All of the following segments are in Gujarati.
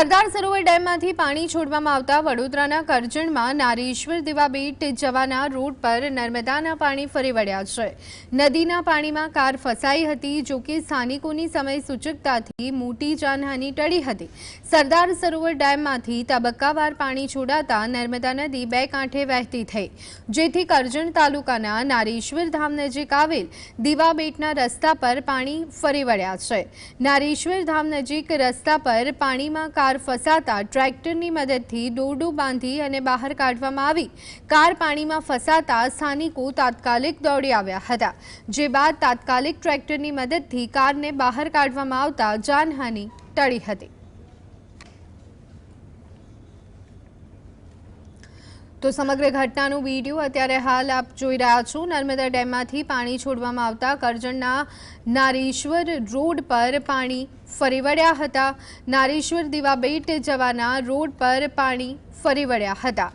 સરદાર સરોવર ડેમમાંથી પાણી છોડવામાં આવતા વડોદરાના કરજણમાં નારીશ્વર દીવાબેટ જવાના રોડ પર નર્મદાના પાણી ફરી વળ્યા છે. નદીના પાણીમાં કાર ફસાઈ હતી, જો કે સ્થાનિકોની સમય સૂચકતાથી મોટી જાનહાની ટળી હતી. સરદાર સરોવર ડેમમાંથી તબક્કાવાર પાણી છોડાતા નર્મદા નદી બે કાંઠે વહેતી થઈ. જેથી કરજણ તાલુકાના નારીશ્વર ધામ નજીક આવેલ દીવાબેટના રસ્તા પર પાણી ફરી વળ્યા છે. નારીશ્વર ધામ નજીક રસ્તા પર પાણીમાં ફસાતા ટ્રેક્ટરની મદદથી દોરડું બાંધી અને બહાર કાઢવામાં આવી. કાર પાણીમાં ફસાતા સ્થાનિકો તાત્કાલિક દોડી આવ્યા હતા, જે બાદ તાત્કાલિક ટ્રેક્ટરની મદદથી કારને બહાર કાઢવામાં આવતા જાનહાનિ ટળી હતી. તો સમગ્ર ઘટનાનું વીડિયો અત્યારે હાલ આપ જોઈ રહ્યા છો. નર્મદા ડેમમાંથી પાણી છોડવામાં આવતા કરજણના નારેશ્વર રોડ પર પાણી ફરી વળ્યા હતા. નારેશ્વર દીવાબેટ જવાના રોડ પર પાણી ફરી વળ્યા હતા.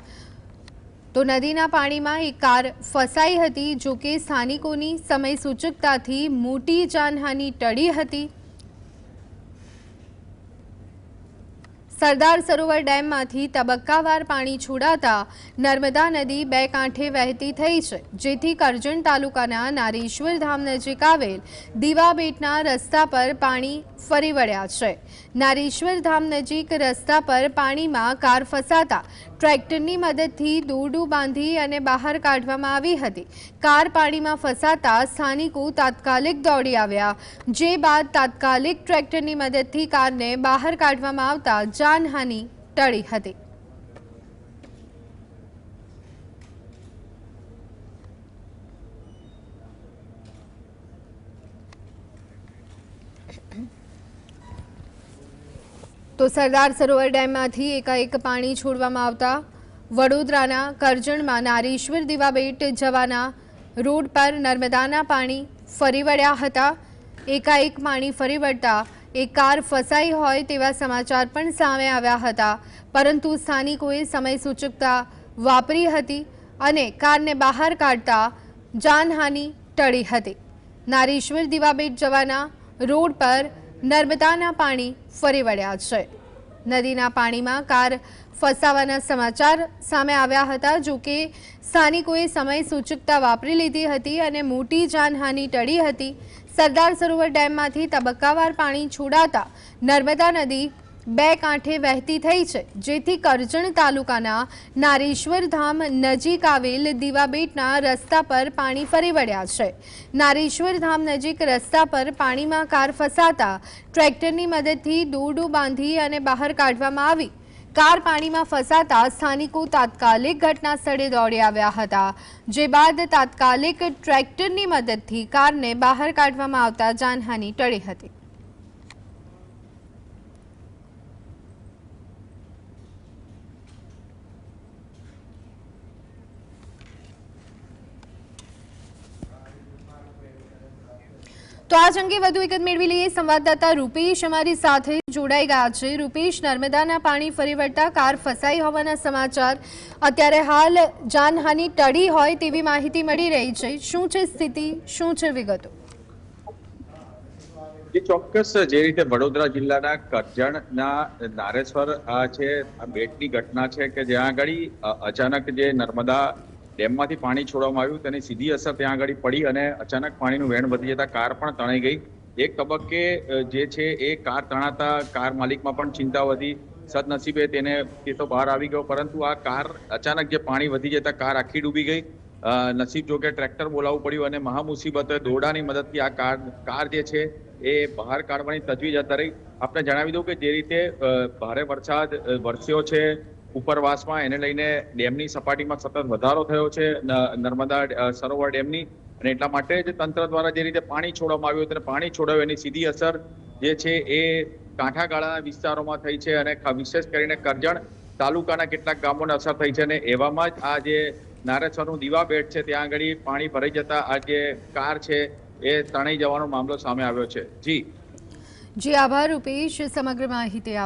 તો નદીના પાણીમાં એક કાર ફસાઈ હતી, જો કે સ્થાનિકોની સમય સૂચકતાથી મોટી જાનહાનિ ટળી હતી. સરદાર સરોવર ડેમમાંથી તબક્કાવાર પાણી છોડાતા નર્મદા નદી બે કાંઠે વહેતી થઈ છે, જેથી કરજણ તાલુકાના નારેશ્વર ધામ નજીક આવેલ દીવાબેટના રસ્તા પર પાણી ફરી વળ્યા છે. નારેશ્વર ધામ નજીક રસ્તા પર પાણીમાં કાર ફસાતા ટ્રેક્ટરની મદદથી દોરડું બાંધી અને બહાર કાઢવામાં આવી હતી. કાર પાણીમાં ફસાતા સ્થાનિકો તાત્કાલિક દોડી આવ્યા. જે બાદ તાત્કાલિક ટ્રેક્ટરની મદદથી કારને બહાર કાઢવામાં આવતા જાનહાનિ ટળી હતી. તો સરદાર સરોવર ડેમમાંથી એકાએક પાણી છોડવામાં આવતા વડોદરાના કરજણમાં નારીશ્વર દીવાબેટ જવાના રોડ પર નર્મદાના પાણી ફરી વળ્યા હતા. એકાએક પાણી ફરી વળતા એક કાર ફસાઈ હોય તેવા સમાચાર પણ સામે આવ્યા હતા. પરંતુ સ્થાનિકોએ સમય સૂચકતા વાપરી હતી અને કારને બહાર કાઢતા જાનહાનિ ટળી હતી. નારીશ્વર દીવાબેટ જવાના રોડ પર નર્મદાના પાણી ફરી વળ્યા છે. નદીના પાણીમાં કાર ફસાવાના સમાચાર સામે આવ્યા હતા. જો કે સ્થાનિકોએ સમય સૂચકતા વાપરી લીધી હતી અને મોટી જાનહાનિ ટળી હતી. સરદાર સરોવર ડેમમાંથી તબક્કાવાર પાણી છોડાતા નર્મદા નદી બે કાંઠે વહેતી થઈ છે. જેથી કરજણ તાલુકાના નારેશ્વર ધામ નજીક આવેલ દીવાબેટના રસ્તા પર પાણી ફરી વળ્યા છે. નારેશ્વર ધામ નજીક રસ્તા પર પાણીમાં કાર ફસાતા ટ્રેક્ટરની મદદથી દોરડું બાંધી અને બહાર કાઢવામાં આવી. કાર પાણીમાં ફસાતા સ્થાનિકો તાત્કાલિક ઘટના સ્થળે દોડી આવ્યા હતા, જે બાદ તાત્કાલિક ટ્રેક્ટરની મદદથી કારને બહાર કાઢવામાં આવતા જાનહાનિ ટળી હતી. તો આજ અંગે વધુ વિગત મેળવી લઈએ. સંવાદદાતા રૂપેશ અમારી સાથે જોડાઈ ગયા છે. રૂપેશ, નર્મદાના પાણી ફરી વળતા કાર ફસાઈ હોવાના સમાચાર. અત્યારે હાલ જાનહાનિ ટળી હોય તેવી માહિતી મળી રહી છે. શું છે સ્થિતિ? શું છે વિગતો? ચોક્કસ. જે રીતે વડોદરા જિલ્લાના કરજણના નારેશ્વર આ છે, આ બેટની ઘટના છે કે જ્યાં આગળ અચાનક જે નર્મદા ડેમમાંથી પાણી છોડવામાં આવ્યું, તેની સીધી અસર ત્યાં આગળ પડી અને અચાનક પાણીનું વહેણ વધી જતા કાર પણ તણાઈ ગઈ. એક તબક્કે જે છે એ કાર તણાતા કાર માલિકમાં પણ ચિંતા વધી. સદનસીબે તેને તે તો બહાર આવી ગયો, પરંતુ આ કાર અચાનક જે પાણી વધી જતા કાર આખી ડૂબી ગઈ. નસીબ જો કે ટ્રેક્ટર બોલાવવું પડ્યું અને મહામુસીબતે દોડાની મદદથી આ કાર કાર જે છે એ બહાર કાઢવાની તજવીજ હતા રહી આપણે જણાવી દઉં કે જે રીતે ભારે વરસાદ વરસ્યો છે ઉપરવાસમાં એને લઈને ડેમની સપાટીમાં સતત વધારો થયો છે નર્મદા સરોવર ડેમની. અને એટલા માટે જ તંત્ર દ્વારા જે રીતે પાણી છોડવામાં આવ્યું હતું પાણી છોડાયું, એની સીધી અસર જે છે એ કાંઠાગાળાના વિસ્તારોમાં થઈ છે અને વિશેષ કરીને કરજણ તાલુકાના કેટલાક ગામોને અસર થઈ છે અને એવામાં જ આ જે નારેશ્વરનું દીવા બેટ છે, ત્યાં આગળ પાણી ભરાઈ જતા આ જે કાર છે એ તણાઈ જવાનો મામલો સામે આવ્યો છે. જી. જી, આભાર, રૂપેશ. સમગ્ર માહિતી